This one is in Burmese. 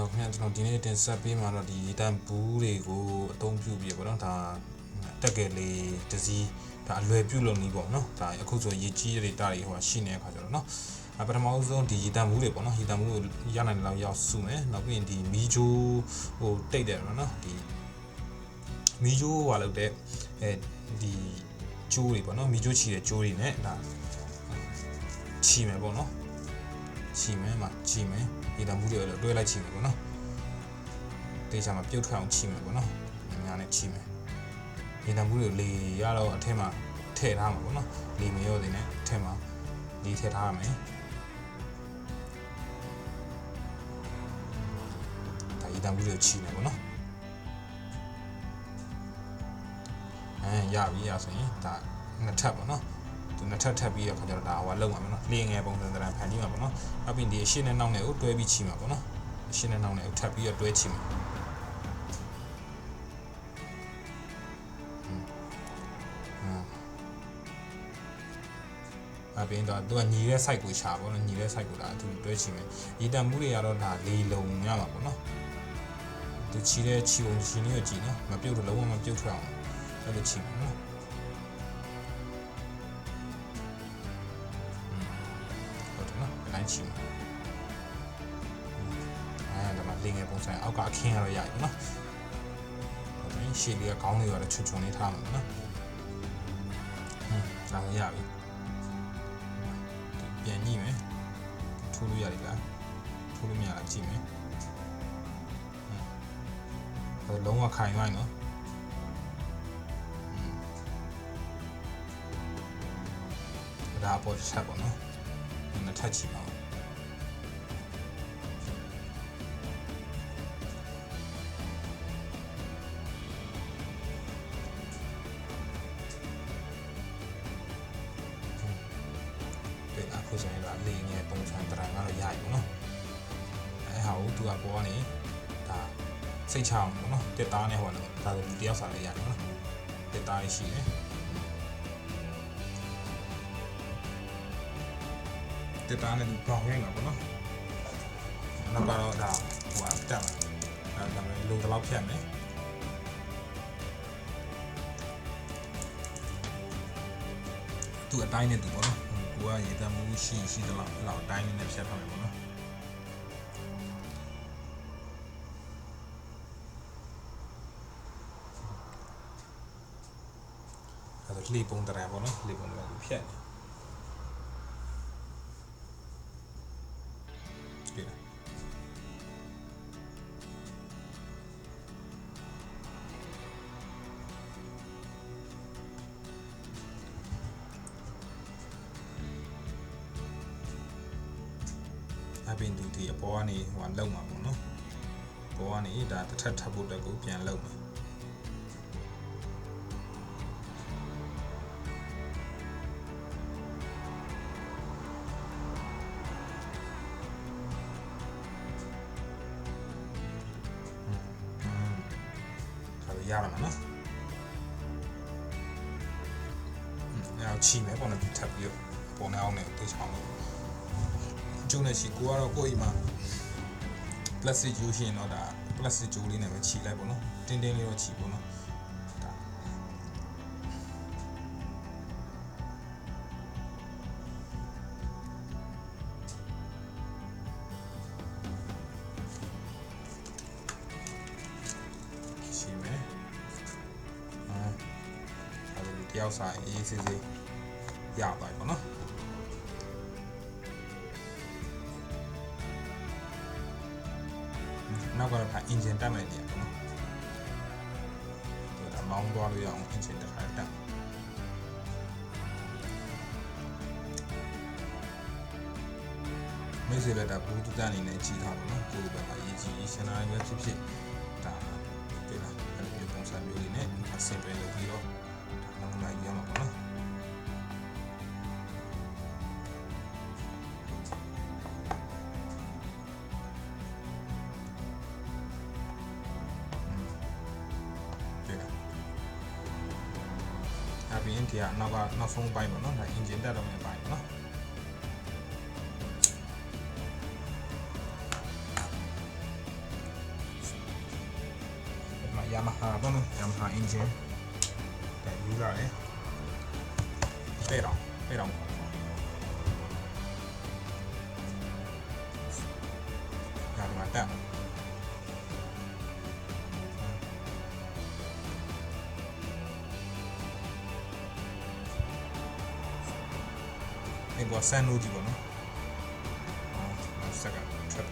တော့ဒီနေ့တင်ဆက်ပေးမှာတော့ဒီရေတံဘူးတွေကိုအသုံးပြုပြီးပေါ့နော်ဒါတက်ကယ်လေးတစ်စီးဒါအလွယ်ပြုလုပ်နည်းပေါ့နော်ဒါအခုဆိုရေကြီးတွေတာတွေဟိုရှိနေတဲ့အခါကျတော့နော်အပထမဆုံးဒီရေတံဘူးတွေပေါ့နော်ရေတံဘူးကိုရနိုင်တဲ့လောက်ရောက်စုမယ်နောက်ပြီးရင်ဒီမီဂျိုးဟိုတိတ်တယ်ပေါ့နော်ဒီမီဂျိုးဟိုလောက်တဲ့အဲဒီကျိုးတွေပေါ့နော်မီဂျိုးချီတဲ့ကျိုးတွေနဲ့ဒါချီမယ်ပေါ့နော် ချီမယ်မှာချီမယ်ရေတံမှုတွေတော့တွဲလိုက်ချီမယ်ပေါ့နော်တေးချာမှာပြုတ်ထွက်အောင်ချီမယ်ပေါ့နော်ညာနဲ့ချီမယ်ရေတံမှုတွေလေရတော့အထက်မှာထည့်ထားမှာပေါ့နော်လေမရောသေးနဲ့အထက်မှာလေထည့်ထားရမယ်ဒါရေတံမှုတွေကိုချီမယ်ပေါ့နော်အဲရပြီရဆိုရင်ဒါနှစ်ထပ်ပေါ့နော် သူနှစ်ထပ်ထပ်ပြီးတော့ခါကျတော့ဒါဟိုကလောက်မှာပေါ့နော်လေငယ်ပုံစံတရံဖန်ကြည့်မှာပေါ့နော်နောက်ပြီးဒီအရှင်းနဲ့နောက်နဲ့ကိုတွဲပြီးချီမှာပေါ့နော်အရှင်းနဲ့နောက်နဲ့ကိုထပ်ပြီးတော့တွဲချီမှာအပြင်တော့သူကညီတဲ့ site ကိုရှာပေါ့နော်ညီတဲ့ site ကိုဒါသူတွဲချီမယ်ရေတံမှုတွေကတော့ဒါလေးလုံးရမှာပေါ့နော်သူချီတဲ့ချီုံချီနေရကြည့်နော်မပြုတ်တော့လုံးဝမပြုတ်ထွက်အောင်အဲ့လိုချီမှာနော် တယ်နော်အတိုင်းချီမှာအဲဒါမှလင်းငယ်ပုံစံအောက်ကအခင်းရတော့ရပြီနော်ဟုတ်တယ်ရှေ့လေးကခေါင်းလေးကတော့ချွတ်ချွန်လေးထားမှာနော်ဟင်းဒါလည်းရပြီပြန်ညှိမယ်ထိုးလို့ရတယ်လားထိုးလို့မရလားကြည့်မယ်ဟိုလုံးဝခိုင်သွားနော်ဒါပေါ်တစ်ချက်ပေါ့နော်နှစ်ထပ်ချီပါ ခုဆိုရင်တော့လေးငယ်ပုံစံတရံကတော့ရပြီနော်အဲဟာကိုသူကပေါ်ကနေဒါစိတ်ချအောင်ပေါ့နော်တက်သားနဲ့ဟိုကဒါဆိုလူတယောက်စားလေးရတယ်နော်တက်သားရှိတယ်တက်တာနဲ့ဒီဘောင်ရိုက်မှာပေါ့နော်နောက်ကတော့ဒါဟိုအတက်မှာအဲဒါမှလုံတလောက်ဖြတ်မယ်သူအတိုင်းနဲ့သူပေါ့နော် ကိုကရေတမ်းမှုရှိရှိတလောက်လောက်အတိုင်းနဲ့ဖြတ်ထားမယ်ပေါ့နော်အဲဒါလှေပုံတရံပေါ့နော်လှေပုံတရံကိုဖြတ်တယ် အပင်သူဒီအပေါ်ကနေဟိုကလုံမှာပေါ့နော်ပေါ်ကနေဒါတစ်ထပ်ထပ်ဖို့အတွက်ကိုပြန်လုံမှာဒါလိုရရမှာနော်အဲအောင်ချီမယ်ပေါ့နော်ဒီထပ်ပြီးတော့ပေါ်နေအောင်နဲ့တေချောင်းလို့ ကျုံနေချီကိုကတော့ကိုယ့်အိမ်မှာ plastic ယူရှင်တော့ဒါ plastic ဂျိုးလေးနဲ့ပဲခြီလိုက်ပေါ့နော်တင်းတင်းလေးတော့ခြီပေါ့နော်ဒါရှိမယ်အဲအဲ့ဒါတယောက်စားအေးစေးစေးရပါတယ်ပေါ့နော် နောက်ကတော့ဒါ engine တက်မယ်နေရပေါ့နော်ဒီဒါမောင်းသွားလို့ရအောင် engine တစ်ခါတက်မိတ်ဆွေလည်းဒါဘူးတူတအနေနဲ့ကြီးထားပါတော့ကိုယ်ဘက်မှာရေးကြည့်ရှင်နာပဲဖြစ်ဖြစ်ဒါတွေ့လားအဲ့လိုမျိုးပုံစံမျိုးလေးနဲ့အဆင်ပြေ ပြီးရင်ဒီကနောက်ကနောက်ဆုံးပိုင်းပေါ့နော်ဒါ engine တက်တော့မယ့်ပိုင်းပေါ့နော်ยามาฮ่าป่ะเนาะยามาฮ่าอินจินแต่ยูလာတယ်ပဲ့တော့ပဲ့တော့ဒါကတက် ဟိုကဆန်နိုးကြီးပေါ့နော်ဆက်က trap